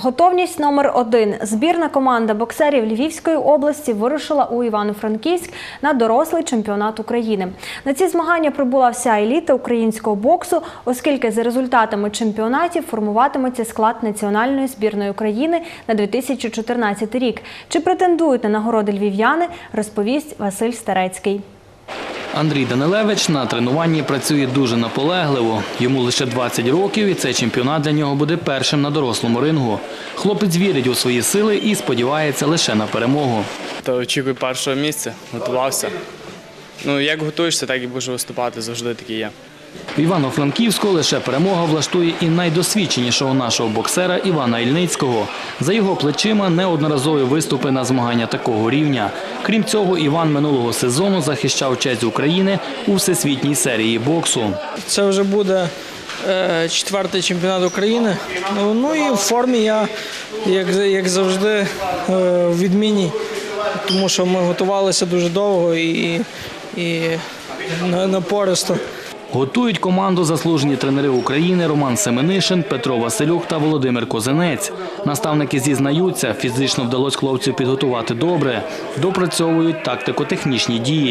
Готовність номер один. Збірна команда боксерів Львівської області вирушила у Івано-Франківськ на дорослий чемпіонат України. На ці змагання прибула вся еліта українського боксу, оскільки за результатами чемпіонатів формуватиметься склад національної збірної України на 2014 рік. Чи претендують на нагороди львів'яни, розповість Василь Старецький. Андрій Данилевич на тренуванні працює дуже наполегливо. Йому лише 20 років, і цей чемпіонат для нього буде першим на дорослому рингу. Хлопець вірить у свої сили і сподівається лише на перемогу. Та очікую першого місця, готувався. Ну, як готуєшся, так і будеш виступати, завжди такі є. В Івано-Франківську лише перемога влаштує і найдосвідченішого нашого боксера Івана Ільницького. За його плечима неодноразові виступи на змагання такого рівня. Крім цього, Іван минулого сезону захищав честь України у всесвітній серії боксу. Це вже буде е, четвертий чемпіонат України. Ну, ну і в формі я, як, як завжди, е, в відміні, тому що ми готувалися дуже довго і, і на- напористо. Готують команду заслужені тренери України Роман Семенишин, Петро Василюк та Володимир Козинець. Наставники зізнаються, фізично вдалося хлопців підготувати добре, допрацьовують тактико-технічні дії.